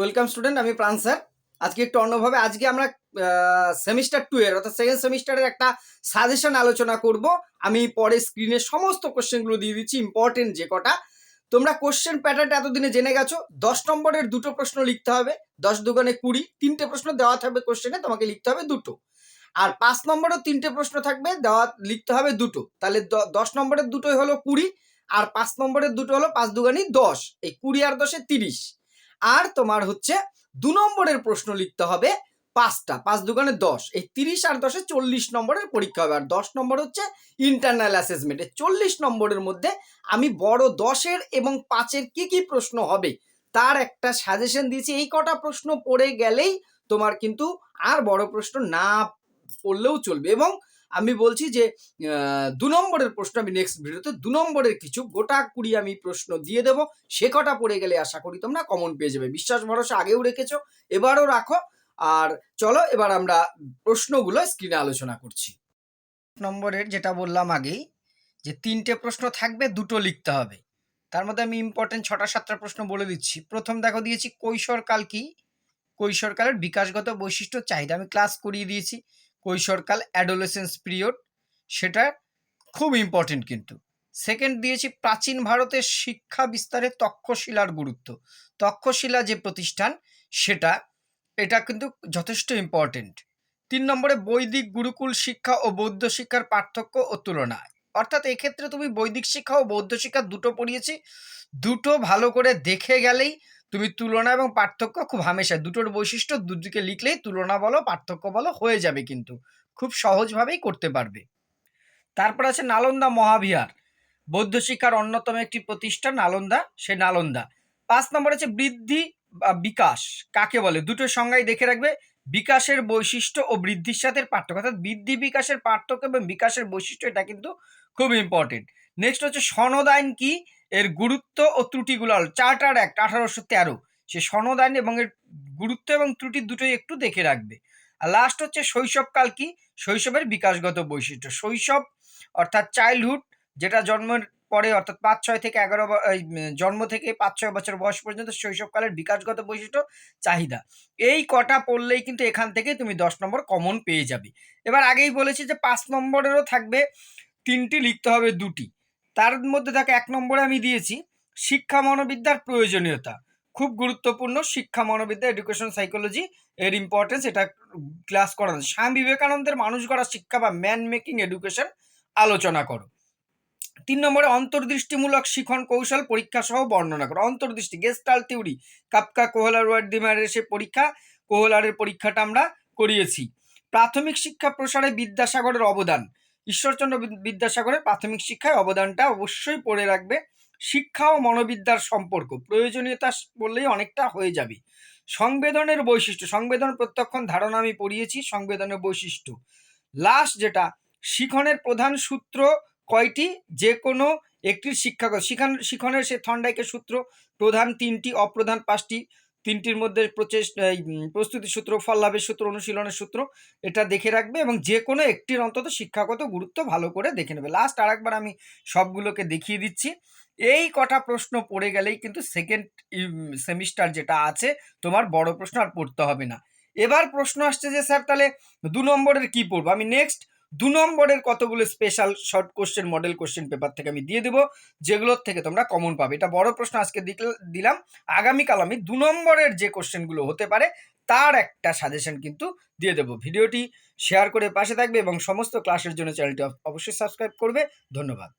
Welcome student, আমি প্রাণ sir. আজকে একটু অন্যভাবে, আজকে আমরা সেমিস্টার টু এর, অর্থাৎ সেকেন্ড সেমিস্টারের একটা সাজেশন আলোচনা করব। আমি পরে স্ক্রিনে সমস্ত কোশ্চেনগুলো দিয়ে দিচ্ছি ইম্পর্টেন্ট যে কটা। তোমরা কোশ্চেন প্যাটার্নটা এতদিনে জেনে গেছো, দশ নম্বরের দুটো প্রশ্ন লিখতে হবে, দশ দুগানে কুড়ি, তিনটে প্রশ্ন দেওয়া থাকবে কোশ্চেনে তোমাকে লিখতে হবে দুটো। আর পাঁচ নম্বরেও তিনটে প্রশ্ন থাকবে, দেওয়া, লিখতে হবে দুটো। তাহলে দশ নম্বরের দুটোই হলো কুড়ি, আর পাঁচ নম্বরের দুটো হলো পাঁচ দুগানি দশ। এই কুড়ি আর দশে তিরিশ। আর তোমার হচ্ছে দু নম্বরের প্রশ্ন লিখতে হবে পাঁচটা, পাঁচ দুগানে দশ। এই তিরিশ আর দশে চল্লিশ নম্বরের পরীক্ষা হবে। আর দশ নম্বর হচ্ছে ইন্টারনাল অ্যাসেসমেন্ট চল্লিশ নম্বরের মধ্যে আমি বড় দশের এবং পাঁচের কি কি প্রশ্ন হবে তার একটা সাজেশন দিয়েছি। এই কটা প্রশ্ন পড়ে গেলেই তোমার কিন্তু আর বড় প্রশ্ন না পড়লেও চলবে। এবং আমি বলছি যে দু নম্বরের প্রশ্ন আমি নেক্সট ভিডিওতে দু নম্বরের কিছু গোটা কুড়ি আমি প্রশ্ন দিয়ে দেবো। সে কটা পড়ে গেলে আশা করি তোমরা কমন পেয়ে যাবে। বিশ্বাস, ভরসা আগেও রেখেছো, এবারও রাখো। আর চলো, এবার আমরা প্রশ্নগুলো স্ক্রিনে আলোচনা করছি। নম্বরের যেটা বললাম আগেই, যে তিনটে প্রশ্ন থাকবে, দুটো লিখতে হবে। তার মধ্যে আমি ইম্পর্টেন্ট ছটা, সাতটা প্রশ্ন বলে দিচ্ছি। প্রথম দেখো, দিয়েছি কৈশোরকাল কি? কৈশোরকালের বিকাশগত বৈশিষ্ট্য, চাহিদা আমি ক্লাস করিয়ে দিয়েছি। কৈশোরকাল অ্যাডোলেসেন্স পিরিয়ড সেটা খুব ইম্পর্টেন্ট কিন্তু। সেকেন্ড দিয়েছি, প্রাচীন ভারতের শিক্ষা বিস্তারে তক্ষশিলার গুরুত্ব। তক্ষশিলা যে প্রতিষ্ঠান, সেটা, এটা কিন্তু যথেষ্ট ইম্পর্টেন্ট তিন নম্বরে, বৈদিক গুরুকুল শিক্ষা ও বৌদ্ধ শিক্ষার পার্থক্য ও তুলনা। অর্থাৎ এক্ষেত্রে তুমি বৈদিক শিক্ষা ও বৌদ্ধ শিক্ষা দুটো পড়িয়েছি। দুটো ভালো করে দেখে গেলেই তুমি তুলনা এবং পার্থক্য খুব হামেশা দুটোর বৈশিষ্ট্য দুদিকে লিখলেই তুলনা বলো, পার্থক্য বলো, হয়ে যাবে কিন্তু। খুব সহজভাবেই করতে পারবে। তারপর আছে নালন্দা মহাবিহার। বৌদ্ধ শিক্ষার অন্যতম একটি প্রতিষ্ঠান নালন্দা, সে নালন্দা। পাঁচ নম্বর আছে বৃদ্ধি বা বিকাশ। কাকে বলে? দুটো সংজ্ঞায় দেখে রাখবে। বিকাশের বৈশিষ্ট্য ও বৃদ্ধির সাথে পার্থক্য। অর্থাৎ বৃদ্ধি, বিকাশের পার্থক্য এবং বিকাশের বৈশিষ্ট্য, এটা কিন্তু খুব ইম্পর্টেন্ট নেক্সট হচ্ছে সনদ আইন কি? এর গুরুত্ব ও ত্রুটিগুলো চার্টার অ্যাক্ট আঠারোশো তেরো। সে সনদ আইন এবং এর গুরুত্ব এবং ত্রুটি দুটোই একটু দেখে রাখবে। আর লাস্ট হচ্ছে শৈশবকাল কি? শৈশবের বিকাশগত বৈশিষ্ট্য। শৈশব অর্থাৎ চাইল্ডহুড যেটা জন্মের পরে অর্থাৎ পাঁচ, ছয় থেকে এগারো জন্ম থেকে পাঁচ, ছয় বছর বয়স পর্যন্ত শৈশবকালের বিকাশগত বৈশিষ্ট্য, চাহিদা। এই কটা পড়লেই কিন্তু এখান থেকে তুমি দশ নম্বর কমন পেয়ে যাবে। এবার আগেই বলেছি যে পাঁচ নম্বরেরও থাকবে তিনটি, লিখতে হবে দুটি। তার মধ্যে দেখো এক নম্বরে আমি দিয়েছি শিক্ষা মনোবিদ্যার প্রয়োজনীয়তা। খুব গুরুত্বপূর্ণ শিক্ষা মনোবিদ্যা এডুকেশন সাইকোলজি এর ইম্পর্টেন্স এটা ক্লাস করানো। স্বামী বিবেকানন্দের মানুষ গড়া শিক্ষা বা ম্যান মেকিং এডুকেশন আলোচনা করো। তিন নম্বরে অন্তর্দৃষ্টিমূলক শিখন কৌশল পরীক্ষা সহ বর্ণনা করো। অন্তর্দৃষ্টি গেস্টাল থিওরি কাপকা কোহলার ওয়ার্ড ওয়ার্ডিমারের সে পরীক্ষা কোহলারের পরীক্ষাটা আমরা করিয়েছি। প্রাথমিক শিক্ষা প্রসারে বিদ্যাসাগরের অবদান। ঈশ্বরচন্দ্র বিদ- বিদ্যাসাগরের প্রাথমিক শিক্ষায় অবদানটা অবশ্যই পড়ে রাখবে। শিক্ষা ও মনোবিদ্যার সম্পর্ক, প্রয়োজনীয়তা বললেই অনেকটা হয়ে যাবে। সংবেদনের বৈশিষ্ট্য, সংবেদন প্রত্যক্ষণ ধারণা আমি পড়িয়েছি, সংবেদনের বৈশিষ্ট্য। লাস্ট যেটা, শিখনের প্রধান সূত্র কয়টি? যে কোনো একটির শিক্ষাগত, শিখন শিখনের সে থন্ডাইকের সূত্র, প্রধান তিনটি, অপ্রধান পাঁচটি। তিনটির মধ্যে প্রচেষ্টা প্রস্তুতি সূত্র, ফল লাভের সূত্র, অনুশীলনের সূত্র, এটা দেখে রাখবে এবং যে কোনো একটির অন্তত শিক্ষাগত গুরুত্ব ভালো করে দেখে নেবে। লাস্ট আরেকবার আমি সবগুলোকে দেখিয়ে দিচ্ছি। এই কটা প্রশ্ন পড়ে গেলেই কিন্তু সেকেন্ড সেমিস্টার যেটা আছে, তোমার বড় প্রশ্ন আর পড়তে হবে না। এবার প্রশ্ন আসছে যে, স্যার, তাহলে দু নম্বরের কি পড়ব? আমি নেক্সট দু নম্বরের কতগুলো special short question model question paper থেকে আমি দিয়ে দেবো, যেগুলোর থেকে তোমরা কমন পাবে। এটা বড় প্রশ্ন আজকে দিলাম। আগামীকাল আমি দু নম্বরের যে কোশ্চেনগুলো হতে পারে, তার একটা সাজেশন কিন্তু দিয়ে দেবো। ভিডিওটি শেয়ার করে পাশে থাকবে এবং সমস্ত ক্লাসের জন্য চ্যানেলটি অবশ্যই সাবস্ক্রাইব করবে। ধন্যবাদ।